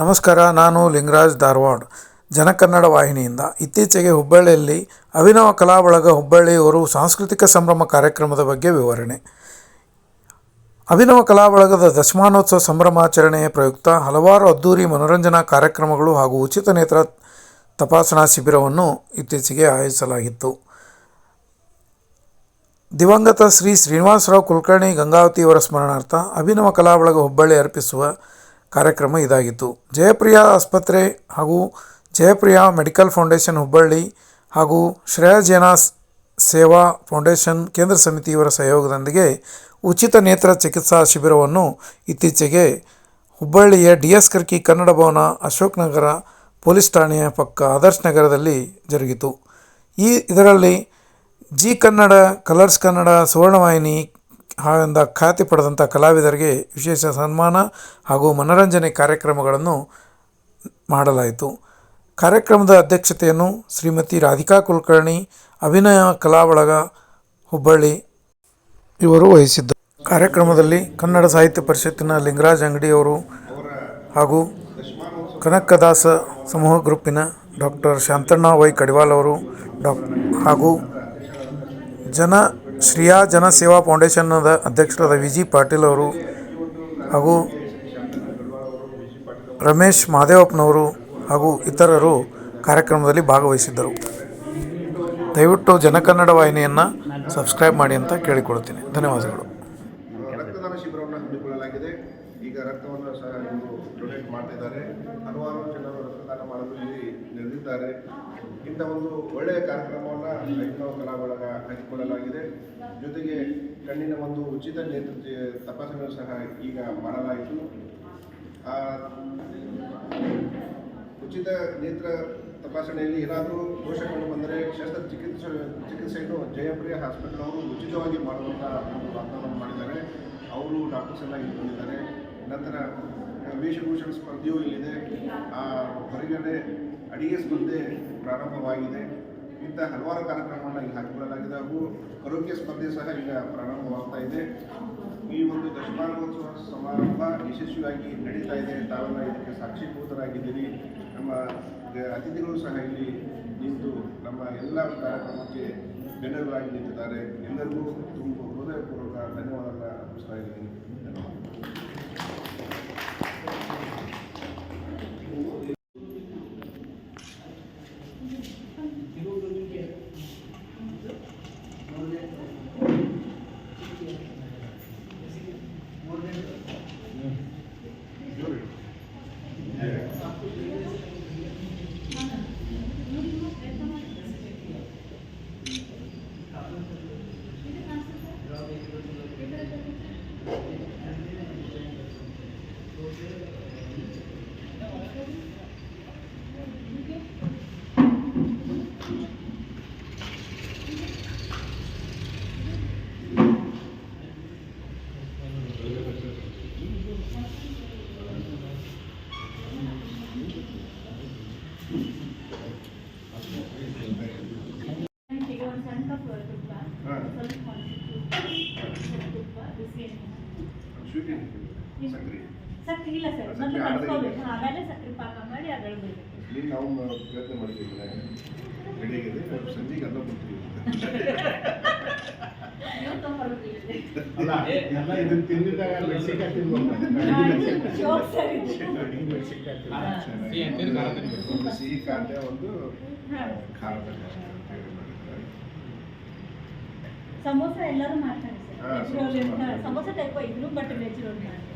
ನಮಸ್ಕಾರ, ನಾನು ಲಿಂಗರಾಜ್ ಧಾರವಾಡ್. ಜನಕನ್ನಡ ವಾಹಿನಿಯಿಂದ ಇತ್ತೀಚೆಗೆ ಹುಬ್ಬಳ್ಳಿಯಲ್ಲಿ ಅಭಿನವ ಕಲಾ ಬಳಗ ಹುಬ್ಬಳ್ಳಿಯವರು ಸಾಂಸ್ಕೃತಿಕ ಸಂಭ್ರಮ ಕಾರ್ಯಕ್ರಮದ ಬಗ್ಗೆ ವಿವರಣೆ. ಅಭಿನವ ಕಲಾ ಬಳಗದ ದಶಮಾನೋತ್ಸವ ಸಂಭ್ರಮಾಚರಣೆಯ ಪ್ರಯುಕ್ತ ಹಲವಾರು ಅದ್ದೂರಿ ಮನೋರಂಜನಾ ಕಾರ್ಯಕ್ರಮಗಳು ಹಾಗೂ ಉಚಿತ ನೇತ್ರ ತಪಾಸಣಾ ಶಿಬಿರವನ್ನು ಇತ್ತೀಚೆಗೆ ಆಯೋಜಿಸಲಾಗಿತ್ತು. ದಿವಂಗತ ಶ್ರೀ ಶ್ರೀನಿವಾಸರಾವ್ ಕುಲಕರ್ಣಿ ಗಂಗಾವತಿಯವರ ಸ್ಮರಣಾರ್ಥ ಅಭಿನವ ಕಲಾ ಬಳಗ ಹುಬ್ಬಳ್ಳಿ ಅರ್ಪಿಸುವ ಕಾರ್ಯಕ್ರಮ ಇದಾಗಿತ್ತು. ಜಯಪ್ರಿಯ ಆಸ್ಪತ್ರೆ ಹಾಗೂ ಜಯಪ್ರಿಯ ಮೆಡಿಕಲ್ ಫೌಂಡೇಶನ್ ಹುಬ್ಬಳ್ಳಿ ಹಾಗೂ ಶ್ರೇಯ ಸೇವಾ ಫೌಂಡೇಶನ್ ಕೇಂದ್ರ ಸಮಿತಿಯವರ ಸಹಯೋಗದೊಂದಿಗೆ ಉಚಿತ ನೇತ್ರ ಚಿಕಿತ್ಸಾ ಶಿಬಿರವನ್ನು ಇತ್ತೀಚೆಗೆ ಹುಬ್ಬಳ್ಳಿಯ D S Karki Kannada Bhavana, Ashok Nagar police ಠಾಣೆಯ ಪಕ್ಕ ಆದರ್ಶ್ ನಗರದಲ್ಲಿ ಜರುಗಿತು. ಈ ಇದರಲ್ಲಿ ಜಿ ಕನ್ನಡ, ಕಲರ್ಸ್ ಕನ್ನಡ, ಸುವರ್ಣವಾಹಿನಿ ಎಂದ ಖ್ಯಾತಿ ಪಡೆದಂಥ ಕಲಾವಿದರಿಗೆ ವಿಶೇಷ ಸನ್ಮಾನ ಹಾಗೂ ಮನರಂಜನೆ ಕಾರ್ಯಕ್ರಮಗಳನ್ನು ಮಾಡಲಾಯಿತು. ಕಾರ್ಯಕ್ರಮದ ಅಧ್ಯಕ್ಷತೆಯನ್ನು ಶ್ರೀಮತಿ ರಾಧಿಕಾ ಕುಲಕರ್ಣಿ, ಅಭಿನಯ ಕಲಾವಳಗ ಹುಬ್ಬಳ್ಳಿ ಇವರು ವಹಿಸಿದ್ದರು. ಕಾರ್ಯಕ್ರಮದಲ್ಲಿ ಕನ್ನಡ ಸಾಹಿತ್ಯ ಪರಿಷತ್ತಿನ ಲಿಂಗರಾಜ್ ಅಂಗಡಿಯವರು ಹಾಗೂ ಕನಕದಾಸ ಸಮೂಹ ಗ್ರೂಪಿನ ಡಾಕ್ಟರ್ ಶಾಂತಣ್ಣ ವೈ ಕಡಿವಾಲ್ ಅವರು ಡಾಕ್ ಹಾಗೂ ಜನ ಶ್ರೀಯಾ ಜನ ಸೇವಾ ಫೌಂಡೇಶನ್ನದ ಅಧ್ಯಕ್ಷರಾದ ವಿ ಜಿ ಪಾಟೀಲ್ ಅವರು ಹಾಗೂ ರಮೇಶ್ ಮಹದೇವಪ್ಪನವರು ಹಾಗೂ ಇತರರು ಕಾರ್ಯಕ್ರಮದಲ್ಲಿ ಭಾಗವಹಿಸಿದ್ದರು. ದಯವಿಟ್ಟು ಜನಕನ್ನಡ ವಾಹಿನಿಯನ್ನು ಸಬ್ಸ್ಕ್ರೈಬ್ ಮಾಡಿ ಅಂತ ಕೇಳಿಕೊಳ್ಳುತ್ತೇನೆ. ಧನ್ಯವಾದಗಳು ರಕ್ತದಾನ ಶಿಬಿರವನ್ನು ಹಮ್ಮಿಕೊಳ್ಳಲಾಗಿದೆ ಈಗ ರಕ್ತವನ್ನು ಸಹ ಇವರು ಡೊನೇಟ್ ಮಾಡ್ತಿದ್ದಾರೆ ಹಲವಾರು ಜನರು ರಕ್ತದಾನ ಮಾಡಲು ಇಲ್ಲಿ ನೆರೆದಿದ್ದಾರೆ ಇಂಥ ಒಂದು ಒಳ್ಳೆಯ ಕಾರ್ಯಕ್ರಮವನ್ನು ಐದನವ ಕಲಾ ಬಳಗ ಹಂಚಿಕೊಳ್ಳಲಾಗಿದೆ. ಜೊತೆಗೆ ಕಣ್ಣಿನ ಒಂದು ಉಚಿತ ನೇತೃತ್ವ ತಪಾಸಣೆಯನ್ನು ತಪಾಸಣೆ ಸಹ ಈಗ ಮಾಡಲಾಯಿತು. ಆ ಉಚಿತ ನೇತ್ರ ತಪಾಸಣೆಯಲ್ಲಿ ಏನಾದರೂ ದೋಷ ಕಂಡು ಬಂದರೆ ಶಸ್ತ್ರಚಿಕಿತ್ಸೆ, ಚಿಕಿತ್ಸೆಯನ್ನು ಜಯಪ್ರಿಯ ಹಾಸ್ಪಿಟಲ್ ಅವರು ಉಚಿತವಾಗಿ ಮಾಡುವಂಥ ಒಂದು ವಾಗ್ದಾನ ಮಾಡಿದ್ದಾರೆ. ಅವರು ಡಾಕ್ಟರ್ಸ್ ಎಲ್ಲ ಇಲ್ಲಿ ಬಂದಿದ್ದಾರೆ ನಂತರ ವೇಷಭೂಷಣ ಸ್ಪರ್ಧೆಯೂ ಇಲ್ಲಿದೆ. ಆ ಹೊರಗಡೆ ಅಡಿಗೆ ಸ್ಪರ್ಧೆ ಪ್ರಾರಂಭವಾಗಿದೆ. ಇಂಥ ಹಲವಾರು ಕಾರ್ಯಕ್ರಮಗಳನ್ನು ಈಗ ಹಾಕಿಕೊಳ್ಳಲಾಗಿದೆ ಹಾಗೂ ಕರೋಕೆ ಸ್ಪರ್ಧೆ ಸಹ ಈಗ ಪ್ರಾರಂಭವಾಗ್ತಾ ಇದೆ. ಈ ಒಂದು ದಶಮಾನೋತ್ಸವ ಸಮಾರಂಭ ಯಶಸ್ವಿಯಾಗಿ ನಡೀತಾ ಇದೆ ತಾವೆಲ್ಲ ಇದಕ್ಕೆ ಸಾಕ್ಷೀಭೂತರಾಗಿದ್ದೀರಿ ನಮ್ಮ ಅತಿಥಿಗಳು ಸಹ ಇಲ್ಲಿ ನಿಂತು ನಮ್ಮ ಎಲ್ಲ ಕಾರ್ಯಕ್ರಮಕ್ಕೆ ಬೆನ್ನೆಲುಬಾಗಿ ನಿಂತಿದ್ದಾರೆ. ಎಲ್ಲರಿಗೂ ತುಂಬ ಹೃದಯಪೂರ್ವಕ ಧನ್ಯವಾದಗಳನ್ನು ಅರ್ಪಿಸ್ತಾ ಇದ್ದೀನಿ ಧನ್ಯವಾದ ಈಗ ಒಂದು ಸಣ್ಣ ಕಪ್ ತುಪ್ಪ ಹಾಂ. ಸ್ವಲ್ಪ ಸ್ವಲ್ಪ ತುಪ್ಪ ಬಿಸಿ ಎಣ್ಣೆ. ಸ್ವೀಟ್ ಸಕ್ರೆ ಇಲ್ಲ ಸರ್ ಮೊದಲು ಕಲ್ಸ್ಕೊಬೇಕು ಆಮೇಲೆ ಸಕ್ಕರೆ ಪಾಕ ಮಾಡಿ ಅದ್ರ ನಾವು ಪ್ರಯತ್ನ ಮಾಡಿದ್ದೀವಿ ಸಂಜೆಗೆ ಎಲ್ಲ ಬರ್ತೀವಿ ನೀವು ತೊಗೊಂಡ್ಬರ್ಬೇಕು. ಅಲ್ಲ ಎಲ್ಲ ಇದನ್ನ ತಿಂದಿದ್ದಾಗ ಮೆಣಸಿನ್ಕಾಯಿ ತಿನ್ಬೇಕು ಜೋಕ್ ಸರ್ ಇದು. ಅಡಿಗೆ ಮೆಣಸಿನ್ಕಾಯಿ ತಿನ್ಬೇಕು. ಒಂದು ಸಿಹಿ ಖಾದ್ಯ ಒಂದು ಹಾ. ಖಾರದ ಖಾದ್ಯ ಅಂತ ಹೇಳಿ ಮಾಡಿದ್ದಾರೆ. ಸಮೋಸ ಎಲ್ಲರೂ ಮಾಡ್ತಾರೆ ಹಾ, ಸರ್ ವೆಜ್ ಸಮೋಸ ರೋಲ್ ಅಂತ ಮಾಡ್ತಾರೆ. ಸಮೋಸ ಟೈಪ್ ಇದ್ರು ಬಟ್ ವೆಜ್ ರೋಲ್ ಮಾಡ್ತೀನಿ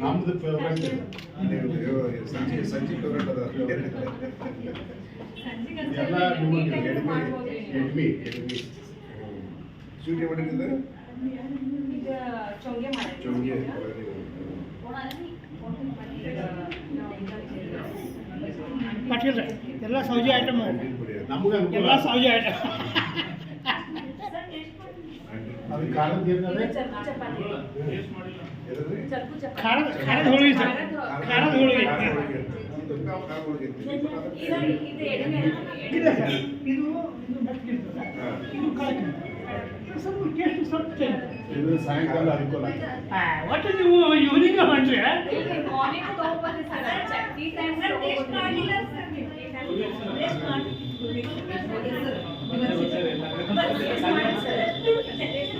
ನಮ್ದು ಫೇವ್ರೆಟ್ ಸಂಜೆ ಸಂಜೆ ಫೇವ್ರೇಟ್ ಅದ ಎಲ್ಲ ನಿಮಗೆ ಎಡ್ಮಿ ಎಡ್ಮಿ ಎಡ್ಮಿ ಸ್ವೀಟ್ ಮಾಡಿದ್ದೆ ಚೊಂಗೆ ಪಾಟೀಲ್ ಎಲ್ಲ ಸೌಜಿ ಐಟಮ್ ನಮ್ಗೆ ಎಲ್ಲ ಸೌಜಿ ಐಟಮ್. ಅದು ಖಾರದ ಏನಂದ್ರೆ ಇದು ಚರ್ಕು ಚಪಾತಿ ಎದ್ರಿ ಚರ್ಕು ಚಪಾತಿ ಖಾರದ ಖಾರದ ಹೋಳಿಗೆ ಸರ್ ಖಾರದ ಹೋಳಿಗೆ ಇದು ನಾವು ಖಾರ ಹೋಳಿಗೆ ಅಂತೀವಿ. ಇದು ಇದು ಎಣ್ಣೆ ಇಲ್ಲ ಸರ್ ಇದು ಇದು ಮೆತ್ತಗಿರ್ತದೆ ಇದು ಖಾರಕ್ಕಿರ್ತದೆ. ಇದು ಸ್ವಲ್ಪ ಟೇಸ್ಟ್ ಸ್ವಲ್ಪ change. ಇದು ಸಾಯಂಕಾಲ ಅನುಕೂಲ ಆ, ಒಟ್ಟು ನೀವು ಇವನಿಂಗ್ ಹೊಂಟ್ರಿ ಮಾರ್ನಿಂಗ್ ತಗೊಂಡ್ಬಂದ್ರೆ ಸರ್ ಚಟ್ನಿ ಟೈಮ್ ಟೇಸ್ಟ್ ಮಾಡಿಲ್ಲ ಸರ್ ನೀವು ಟೇಸ್ಟ್ ಮಾಡಿ ಅದು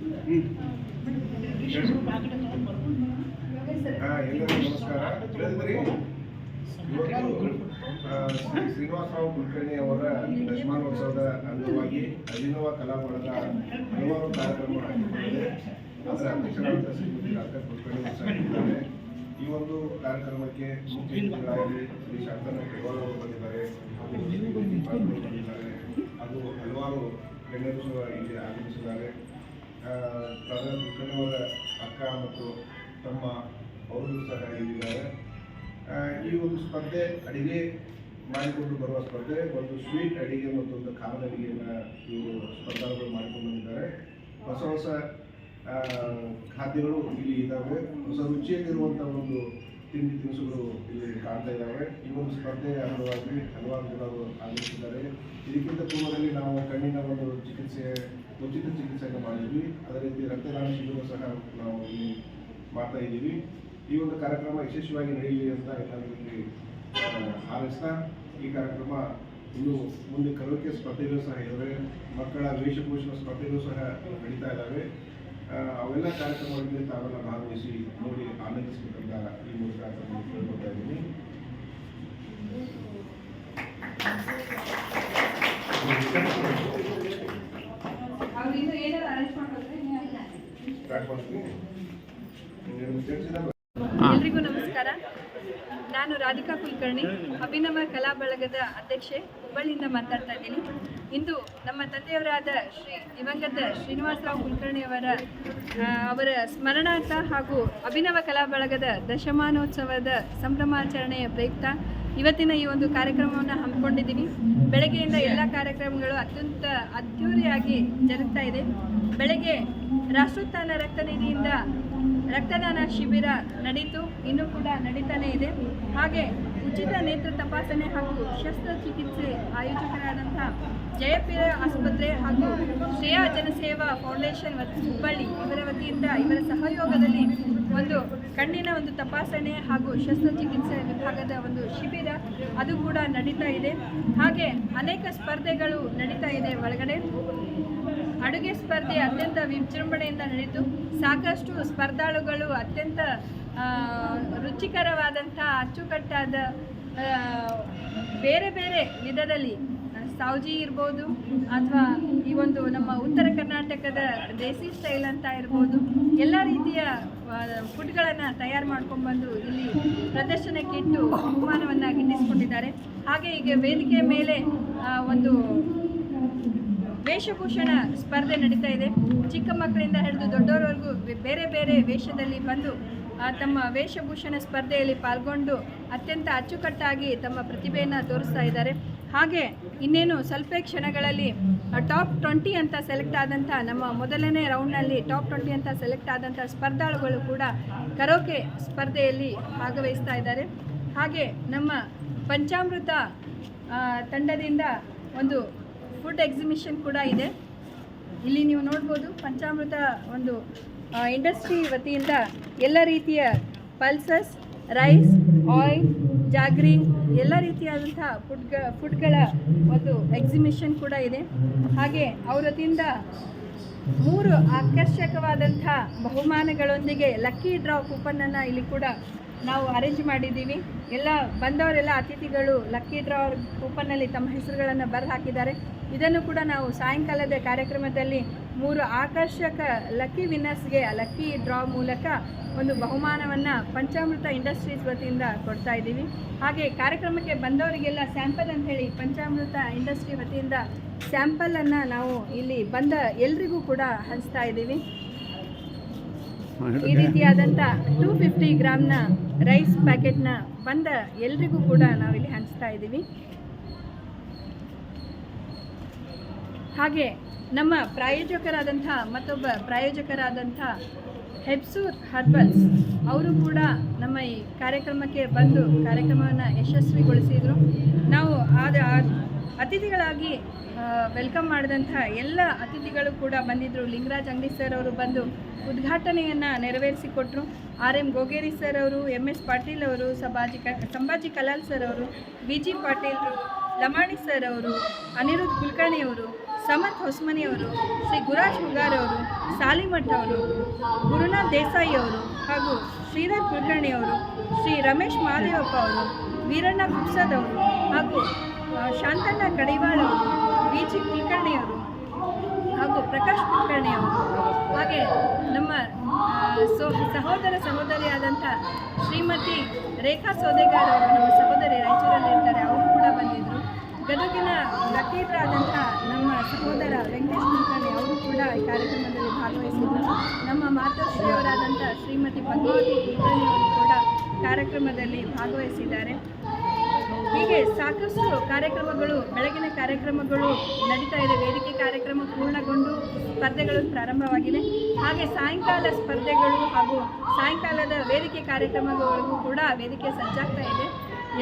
ನಮಸ್ಕಾರ. ಶ್ರೀ ಶ್ರೀನಿವಾಸರಾವ್ ಕುಲಕರ್ಣಿ ಅವರ ದಶಮಾನೋತ್ಸವದ ಅಂಗವಾಗಿ ಅಭಿನವ ಕಲಾ ಬಳಗ ಹಲವಾರು ಕಾರ್ಯಕ್ರಮ ಅದರ ಅಧ್ಯಕ್ಷರಾದ ಶ್ರೀಮತಿ ಡಾಕ್ಟರ್ ಕುಲಕರ್ಣಿ ಸಾಗಿದ್ದಾರೆ ಈ ಒಂದು ಕಾರ್ಯಕ್ರಮಕ್ಕೆ ಮುಖ್ಯ ಅತಿಥಿಗಳಾಗಿ ಶ್ರೀ ಶಾಂತನ ಕೆಗೋಲ್ ಅವರು ಬಂದಿದ್ದಾರೆ. ಹಾಗೂ ಹಲವಾರು ಗಣ್ಯರು ಇಲ್ಲಿ ಆಗಮಿಸಿದ್ದಾರೆ. ಅವರ ಅಕ್ಕ ಮತ್ತು ತಮ್ಮ ಅವರು ಸಹ ಇದ್ದಾರೆ ಈ ಒಂದು ಸ್ಪರ್ಧೆ ಅಡಿಗೆ ಮಾಡಿಕೊಂಡು ಬರುವ ಸ್ಪರ್ಧೆ, ಒಂದು ಸ್ವೀಟ್ ಅಡಿಗೆ ಮತ್ತು ಒಂದು ಖಾರದ ಅಡಿಗೆಯನ್ನು ಇವರು ಸ್ಪರ್ಧಾಳುಗಳು ಮಾಡಿಕೊಂಡು ಬಂದಿದ್ದಾರೆ. ಹೊಸ ಹೊಸ ಖಾದ್ಯಗಳು ಇಲ್ಲಿ ಇದ್ದಾವೆ. ಹೊಸ ರುಚಿಯಾಗಿರುವಂಥ ಒಂದು ತಿಂಡಿ ತಿನಿಸುಗಳು ಇಲ್ಲಿ ಕಾಣ್ತಾ ಇದ್ದಾವೆ. ಈ ಒಂದು ಸ್ಪರ್ಧೆ ಅಂಗವಾಗಿ ಹಲವಾರು ಜನರು ಆಗಮಿಸಿದ್ದಾರೆ. ಇದಕ್ಕಿಂತ ಪೂರ್ವದಲ್ಲಿ ನಾವು ಕಣ್ಣಿನ ಒಂದು ಚಿಕಿತ್ಸೆ ಉಚಿತ ಚಿಕಿತ್ಸೆಯನ್ನು ಮಾಡಿದ್ವಿ. ಅದೇ ರೀತಿ ರಕ್ತದಾನ ಶಿಬಿರ ಸಹ ನಾವು ಇಲ್ಲಿ ಮಾಡ್ತಾ ಇದ್ದೀವಿ. ಈ ಒಂದು ಕಾರ್ಯಕ್ರಮ ಯಶಸ್ವಿಯಾಗಿ ನಡೆಯಲಿ ಅಂತ ಎಲ್ಲರಲ್ಲಿ ಹಾರೈಸ್ತಾ, ಈ ಕಾರ್ಯಕ್ರಮ ಇನ್ನು ಮುಂದೆ ಕರೋಕೆ ಸ್ಪರ್ಧೆಗಳು ಸಹ ಇದ್ದಾವೆ ಮಕ್ಕಳ ವೇಷಭೂಷಣ ಸ್ಪರ್ಧೆಗಳು ಸಹ ನಡೀತಾ ಇದ್ದಾವೆ ಅವೆಲ್ಲ ಕಾರ್ಯಕ್ರಮಗಳಲ್ಲಿ ತಾವೆಲ್ಲ ಭಾಗವಹಿಸಿ ನೋಡಿ ಆನಂದಿಸಬೇಕಂತ ಈ ಮೂಲಕ ಕೇಳ್ಕೊತಾ ಇದ್ದೀನಿ ಏನಾದ್ರು ಅರೇಂಜ್ ಮಾಡ್ಕೊಡ್ರಿ ಸ್ಟಾರ್ಟ್ ಮಾಡ್ತೀನಿ ನೀವು ತಿಳಿಸಿದ ಎಲ್ರಿಗೂ ನಮಸ್ಕಾರ. ನಾನು ರಾಧಿಕಾ ಕುಲಕರ್ಣಿ, ಅಭಿನವ ಕಲಾ ಬಳಗದ ಅಧ್ಯಕ್ಷೆ, ಹುಬ್ಬಳ್ಳಿಯಿಂದ ಮಾತಾಡ್ತಾ ಇದ್ದೀನಿ. ಇಂದು ನಮ್ಮ ತಂದೆಯವರಾದ ಶ್ರೀ ದಿವಂಗತ ಶ್ರೀನಿವಾಸರಾವ್ ಕುಲಕರ್ಣಿಯವರ ಅವರ ಸ್ಮರಣಾರ್ಥ ಹಾಗೂ ಅಭಿನವ ಕಲಾ ಬಳಗದ ದಶಮಾನೋತ್ಸವದ ಸಂಭ್ರಮಾಚರಣೆಯ ಪ್ರಯುಕ್ತ ಇವತ್ತಿನ ಈ ಒಂದು ಕಾರ್ಯಕ್ರಮವನ್ನು ಹಮ್ಮಿಕೊಂಡಿದ್ದೀವಿ ಬೆಳಗ್ಗೆಯಿಂದ ಎಲ್ಲ ಕಾರ್ಯಕ್ರಮಗಳು ಅತ್ಯಂತ ಅದ್ಧೂರಿಯಾಗಿ ಜರುಗ್ತಾ ಇದೆ. ಬೆಳಗ್ಗೆ ರಾಷ್ಟ್ರೋತ್ಥಾನ ರಕ್ತನಿಧಿಯಿಂದ ರಕ್ತದಾನ ಶಿಬಿರ ನಡೀತು, ಇನ್ನೂ ಕೂಡ ನಡೀತಾನೇ ಇದೆ. ಹಾಗೆ ಉಚಿತ ನೇತ್ರ ತಪಾಸಣೆ ಹಾಗೂ ಶಸ್ತ್ರಚಿಕಿತ್ಸೆ ಆಯೋಜಕರಾದಂಥ ಜಯಪೀರ ಆಸ್ಪತ್ರೆ ಹಾಗೂ ಶ್ರೇಯಾ ಜನಸೇವಾ ಫೌಂಡೇಶನ್ ಹುಬ್ಬಳ್ಳಿ ಇವರ ವತಿಯಿಂದ ಇವರ ಸಹಯೋಗದಲ್ಲಿ ಒಂದು ಕಣ್ಣಿನ ಒಂದು ತಪಾಸಣೆ ಹಾಗೂ ಶಸ್ತ್ರಚಿಕಿತ್ಸೆ ವಿಭಾಗದ ಒಂದು ಶಿಬಿರ ಅದು ಕೂಡ ನಡೀತಾ ಇದೆ. ಹಾಗೆ ಅನೇಕ ಸ್ಪರ್ಧೆಗಳು ನಡೀತಾ ಇದೆ ಒಳಗಡೆ. ಅಡುಗೆ ಸ್ಪರ್ಧೆ ಅತ್ಯಂತ ವಿಜೃಂಭಣೆಯಿಂದ ನಡೆಯಿತು. ಸಾಕಷ್ಟು ಸ್ಪರ್ಧಾಳುಗಳು ಅತ್ಯಂತ ರುಚಿಕರವಾದಂಥ ಅಚ್ಚುಕಟ್ಟಾದ ಬೇರೆ ಬೇರೆ ವಿಧದಲ್ಲಿ ಸಾವ್ಜಿ ಇರ್ಬೋದು ಅಥವಾ ಈ ಒಂದು ನಮ್ಮ ಉತ್ತರ ಕರ್ನಾಟಕದ ದೇಸಿ ಸ್ಟೈಲ್ ಅಂತ ಇರ್ಬೋದು, ಎಲ್ಲ ರೀತಿಯ ಫುಡ್ಗಳನ್ನು ತಯಾರು ಮಾಡ್ಕೊಂಡ್ಬಂದು ಇಲ್ಲಿ ಪ್ರದರ್ಶನಕ್ಕೆ ಇಟ್ಟು ಬಹುಮಾನವನ್ನು ಗಿಟ್ಟಿಸ್ಕೊಂಡಿದ್ದಾರೆ ಹಾಗೆ ಈಗ ವೇದಿಕೆ ಮೇಲೆ ಒಂದು ವೇಷಭೂಷಣ ಸ್ಪರ್ಧೆ ನಡೀತಾ ಇದೆ. ಚಿಕ್ಕ ಮಕ್ಕಳಿಂದ ಹಿಡಿದು ದೊಡ್ಡವರವರೆಗೂ ಬೇರೆ ಬೇರೆ ವೇಷದಲ್ಲಿ ಬಂದು ತಮ್ಮ ವೇಷಭೂಷಣ ಸ್ಪರ್ಧೆಯಲ್ಲಿ ಪಾಲ್ಗೊಂಡು ಅತ್ಯಂತ ಅಚ್ಚುಕಟ್ಟಾಗಿ ತಮ್ಮ ಪ್ರತಿಭೆಯನ್ನು ತೋರಿಸ್ತಾ ಇದ್ದಾರೆ. ಹಾಗೆ ಇನ್ನೇನು ಸ್ವಲ್ಪೇ ಕ್ಷಣಗಳಲ್ಲಿ ಟಾಪ್ ಟ್ವೆಂಟಿ ಅಂತ ಸೆಲೆಕ್ಟ್ ಆದಂಥ ನಮ್ಮ ಮೊದಲನೇ ರೌಂಡ್ನಲ್ಲಿ ಟಾಪ್ ಟ್ವೆಂಟಿ ಅಂತ ಸೆಲೆಕ್ಟ್ ಆದಂಥ ಸ್ಪರ್ಧಾಳುಗಳು ಕೂಡ ಕರೋಕೆ ಸ್ಪರ್ಧೆಯಲ್ಲಿ ಭಾಗವಹಿಸ್ತಾ ಇದ್ದಾರೆ. ಹಾಗೆ ನಮ್ಮ ಪಂಚಾಮೃತ ತಂಡದಿಂದ ಒಂದು ಫುಡ್ ಎಕ್ಸಿಬಿಷನ್ ಕೂಡ ಇದೆ. ಇಲ್ಲಿ ನೀವು ನೋಡ್ಬೋದು ಪಂಚಾಮೃತ ಒಂದು ಇಂಡಸ್ಟ್ರಿ ವತಿಯಿಂದ ಎಲ್ಲ ರೀತಿಯ ಪಲ್ಸಸ್, ರೈಸ್, ಆಯಿಲ್ ಜಾಗ್ರಿ, ಎಲ್ಲ ರೀತಿಯಾದಂಥ ಫುಡ್ಗ ಫುಡ್ಗಳ ಒಂದು ಎಕ್ಸಿಬಿಷನ್ ಕೂಡ ಇದೆ. ಹಾಗೆ ಅವರ ತಿಂದ ಮೂರು ಆಕರ್ಷಕವಾದಂಥ ಬಹುಮಾನಗಳೊಂದಿಗೆ ಲಕ್ಕಿ ಡ್ರಾ ಕೂಪನನ್ನು ಇಲ್ಲಿ ಕೂಡ ನಾವು ಅರೇಂಜ್ ಮಾಡಿದ್ದೀವಿ. ಎಲ್ಲ ಬಂದವರೆಲ್ಲ ಅತಿಥಿಗಳು ಲಕ್ಕಿ ಡ್ರಾ ಕೂಪನ್ನಲ್ಲಿ ತಮ್ಮ ಹೆಸರುಗಳನ್ನು ಬರೆದು ಹಾಕಿದ್ದಾರೆ ಇದನ್ನು ಕೂಡ ನಾವು ಸಾಯಂಕಾಲದ ಕಾರ್ಯಕ್ರಮದಲ್ಲಿ ಮೂರು ಆಕರ್ಷಕ ಲಕ್ಕಿ ವಿನ್ನರ್ಸ್ಗೆ ಲಕ್ಕಿ ಡ್ರಾ ಮೂಲಕ ಒಂದು ಬಹುಮಾನವನ್ನು ಪಂಚಾಮೃತ ಇಂಡಸ್ಟ್ರೀಸ್ ವತಿಯಿಂದ ಕೊಡ್ತಾ ಇದ್ದೀವಿ. ಹಾಗೆ ಕಾರ್ಯಕ್ರಮಕ್ಕೆ ಬಂದವರಿಗೆಲ್ಲ ಸ್ಯಾಂಪಲ್ ಅಂತ ಹೇಳಿ ಪಂಚಾಮೃತ ಇಂಡಸ್ಟ್ರಿ ವತಿಯಿಂದ ಸ್ಯಾಂಪಲನ್ನು ನಾವು ಇಲ್ಲಿ ಬಂದ ಎಲ್ರಿಗೂ ಕೂಡ ಹಂಚ್ತಾ ಇದ್ದೀವಿ. ಈ ರೀತಿಯಾದಂಥ ಟೂ ಫಿಫ್ಟಿ ಗ್ರಾಮ್ನ ರೈಸ್ ಪ್ಯಾಕೆಟ್ನ ಬಂದ ಎಲ್ರಿಗೂ ಕೂಡ ನಾವಿಲ್ಲಿ ಹಂಚ್ತಾ ಇದ್ದೀವಿ. ಹಾಗೆ ನಮ್ಮ ಪ್ರಾಯೋಜಕರಾದಂಥ ಮತ್ತೊಬ್ಬ ಪ್ರಾಯೋಜಕರಾದಂಥ ಹೆಪ್ಸೂರ್ ಹರ್ಬಲ್ಸ್, ಅವರು ಕೂಡ ನಮ್ಮ ಈ ಕಾರ್ಯಕ್ರಮಕ್ಕೆ ಬಂದು ಕಾರ್ಯಕ್ರಮವನ್ನು ಯಶಸ್ವಿಗೊಳಿಸಿದರು. ನಾವು ಆದ ಅತಿಥಿಗಳಾಗಿ ವೆಲ್ಕಮ್ ಮಾಡಿದಂಥ ಎಲ್ಲ ಅತಿಥಿಗಳು ಕೂಡ ಬಂದಿದ್ದರು ಲಿಂಗರಾಜ್ ಅಂಗಡಿ ಸರ್ ಅವರು ಬಂದು ಉದ್ಘಾಟನೆಯನ್ನು ನೆರವೇರಿಸಿಕೊಟ್ರು. ಆರ್ ಎಂ ಗೋಗೇರಿ ಸರ್ ಅವರು ಎಂ ಎಸ್ ಪಾಟೀಲ್ ಅವರು ಸಬಾಜಿ ಕ, ಸಂಭಾಜಿ ಕಲಾಲ್ ಸರ್ ಅವರು B G Patil, Lamani sir ಅವರು, ಅನಿರುದ್ಧ್ ಕುಲಕರ್ಣಿ ಅವರು ಸಮರ್ಥ್ ಹೊಸ್ಮನಿ ಅವರು, ಶ್ರೀ ಗುರಾಜ್ ಹುಗಾರ್ ಅವರು, ಸಾಲಿಮಠ್ ಅವರು, ಗುರುನಾಥ್ ದೇಸಾಯಿ ಅವರು ಹಾಗೂ ಶ್ರೀಧರ್ ಕುಲಕರ್ಣಿಯವರು ಶ್ರೀ ರಮೇಶ್ ಮಹಾದೇವಪ್ಪ ಅವರು, ವೀರಣ್ಣ ಕುಪ್ಸದ್ ಅವರು ಹಾಗೂ ಶಾಂತಣ್ಣ ಕಡಿವಾಳ್ ಅವರು ವಿ ಜಿ ಕುಲಕರ್ಣಿಯವರು ಹಾಗೂ ಪ್ರಕಾಶ್ ಕುಲಕರ್ಣಿಯವರು ಹಾಗೆ ನಮ್ಮ ಸೋ ಸೊ, ಸಹೋದರ ಸಹೋದರಿಯಾದಂಥ ಶ್ರೀಮತಿ ರೇಖಾ ಸೋದೆಗಾರ್ ಅವರು ನಮ್ಮ ಸಹೋದರಿ ರಾಯಚೂರಲ್ಲಿ ಇರ್ತಾರೆ ಅವರು ಕೂಡ ಬಂದಿದ್ದರು. ಗದಗಿನ ಲಕ್ಕೀಟರಾದಂಥ ನಮ್ಮ ಸಹೋದರ ವೆಂಕಟೇಶ್ ಕುಲಕರ್ಣಿ ಅವರು ಕೂಡ ಈ ಕಾರ್ಯಕ್ರಮದಲ್ಲಿ ಭಾಗವಹಿಸಿದ್ದರು. ನಮ್ಮ ಮಾತೃಶ್ರೀಯವರಾದಂಥ ಶ್ರೀಮತಿ ಪದ್ಮಾವತಿ ಕುಲಕರ್ಣಿ ಅವರು ಕೂಡ ಕಾರ್ಯಕ್ರಮದಲ್ಲಿ ಭಾಗವಹಿಸಿದ್ದಾರೆ. ಹೀಗೆ ಸಾಕಷ್ಟು ಕಾರ್ಯಕ್ರಮಗಳು, ಬೆಳಗಿನ ಕಾರ್ಯಕ್ರಮಗಳು ನಡೀತಾ ಇದೆ. ವೇದಿಕೆ ಕಾರ್ಯಕ್ರಮ ಪೂರ್ಣಗೊಂಡು ಸ್ಪರ್ಧೆಗಳು ಪ್ರಾರಂಭವಾಗಿದೆ. ಹಾಗೆ ಸಾಯಂಕಾಲ ಸ್ಪರ್ಧೆಗಳು ಹಾಗೂ ಸಾಯಂಕಾಲದ ವೇದಿಕೆ ಕಾರ್ಯಕ್ರಮಗಳಿಗೂ ಕೂಡ ವೇದಿಕೆ ಸಜ್ಜಾಗ್ತಾ ಇದೆ.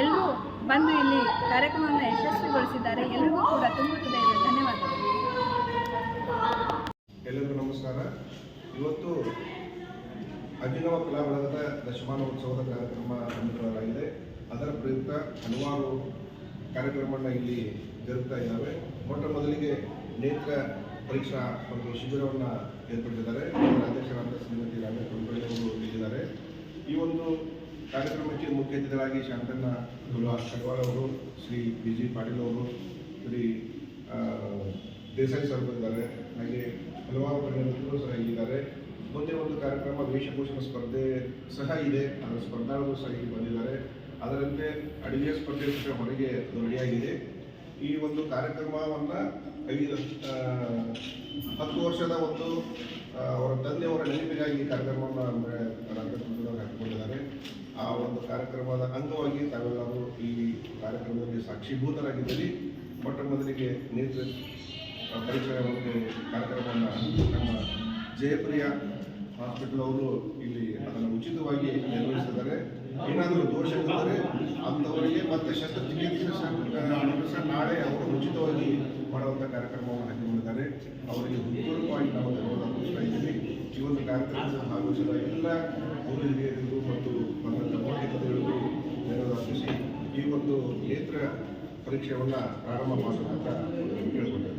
ಎಲ್ಲರೂ ಬಂದು ಇಲ್ಲಿ ಕಾರ್ಯಕ್ರಮವನ್ನು ಯಶಸ್ವಿಗೊಳಿಸಿದ್ದಾರೆ. ಎಲ್ಲರಿಗೂ ಕೂಡ ತುಂಬ ಹೃದಯದ ಧನ್ಯವಾದಗಳು. ಎಲ್ಲರಿಗೂ ನಮಸ್ಕಾರ. ಇವತ್ತು ಅಭಿನವ ಕಲಾ ಬಳಗದ ದಶಮಾನೋತ್ಸವದ ಕಾರ್ಯಕ್ರಮ ಹಮ್ಮಿಕೊಳ್ಳಲಾಗಿದೆ. ಅದರ ಪ್ರಯುಕ್ತ ಹಲವಾರು ಕಾರ್ಯಕ್ರಮಗಳನ್ನ ಇಲ್ಲಿ ಜರುಗ್ತಾ ಇದ್ದಾವೆ. ಮೊಟ್ಟ ಮೊದಲಿಗೆ ನೇತ್ರ ಪರೀಕ್ಷಾ ಒಂದು ಶಿಬಿರವನ್ನು ಏರ್ಪಡಿಸಿದ್ದಾರೆ. ಅಧ್ಯಕ್ಷರಾದ ಶ್ರೀಮತಿ ರಾಮೇ ಅವರು ಈ ಒಂದು ಕಾರ್ಯಕ್ರಮಕ್ಕೆ ಮುಖ್ಯ ಅತಿಥಿಗಳಾಗಿ ಶಾಂತಣ್ಣ ಕಡ್ವಾಳ್ ಅವರು, ಶ್ರೀ ಬಿ ಜಿ ಪಾಟೀಲ್ ಅವರು, ಶ್ರೀ ದೇಸಾಯಿ ಸರ್ ಬಂದಿದ್ದಾರೆ ಹಾಗೆ ಹಲವಾರು ಗಣ್ಯರು ಸಹ ಇದ್ದಾರೆ ಮುಂದೆ ಒಂದು ಕಾರ್ಯಕ್ರಮ ವೇಷಭೂಷಣ ಸ್ಪರ್ಧೆ ಸಹ ಇದೆ. ಅದರ ಸ್ಪರ್ಧಾಳುಗಳು ಸಹ ಇಲ್ಲಿ ಬಂದಿದ್ದಾರೆ. ಅದರಂತೆ ಅಡುಗೆ ಸ್ಪರ್ಧೆ ಸಹ ಹೊರಗೆ ದೊರೆಯಾಗಿದೆ ಈ ಒಂದು ಕಾರ್ಯಕ್ರಮವನ್ನು ಐದು ಹತ್ತು ವರ್ಷದ ಒಂದು ಅವರ ತಂದೆಯವರ ನೆನಪಿಗಾಗಿ ಕಾರ್ಯಕ್ರಮವನ್ನು ಅಂದರೆ ಹಾಕಿಕೊಂಡಿದ್ದಾರೆ. ಆ ಒಂದು ಕಾರ್ಯಕ್ರಮದ ಅಂಗವಾಗಿ ತಾವೆಲ್ಲರೂ ಈ ಕಾರ್ಯಕ್ರಮದಲ್ಲಿ ಸಾಕ್ಷಿಭೂತರಾಗಿದ್ದರೆ. ಮೊಟ್ಟ ಮೊದಲಿಗೆ ನೇತೃ ಪರಿಚಯ ಒಂದು ಕಾರ್ಯಕ್ರಮವನ್ನು ನಮ್ಮ ಜಯಪ್ರಿಯ ಹಾಸ್ಪಿಟಲ್ ಅವರು ಇಲ್ಲಿ ಅದನ್ನು ಉಚಿತವಾಗಿ ನಿರ್ವಹಿಸಿದ್ದಾರೆ. ಏನಾದರೂ ದೋಷವಿದ್ದರೆ ಅಂಥವರಿಗೆ ಮತ್ತೆ ಶಸ್ತ್ರಚಿಕಿತ್ಸೆ ನಾಳೆ ಅವರು ಉಚಿತವಾಗಿ ಮಾಡುವಂಥ ಕಾರ್ಯಕ್ರಮವನ್ನು ಹಾಕಿಕೊಂಡಿದ್ದಾರೆ. ಅವರಿಗೆ ಹೃತ್ಪೂರ್ವಕವಾಗಿ ನಾವು ಧನ್ಯವಾದ ಈ ಒಂದು ಕಾರ್ಯಕ್ರಮದಲ್ಲಿ ಭಾಗವಹಿಸಿದ ಎಲ್ಲ ಗುರು ಹಿರಿಯರಿಗೂ ಮತ್ತು ಬಂದಂಥ ಮೌಲ್ಯಗಳಿಗೂ ಧನ್ಯವಾದ ಅರ್ಪಿಸಿ ಈ ಒಂದು ನೇತ್ರ ಪರೀಕ್ಷೆಯನ್ನು ಪ್ರಾರಂಭ ಮಾಡೋದಂತ ಕೇಳ್ಕೊಳ್ತೇವೆ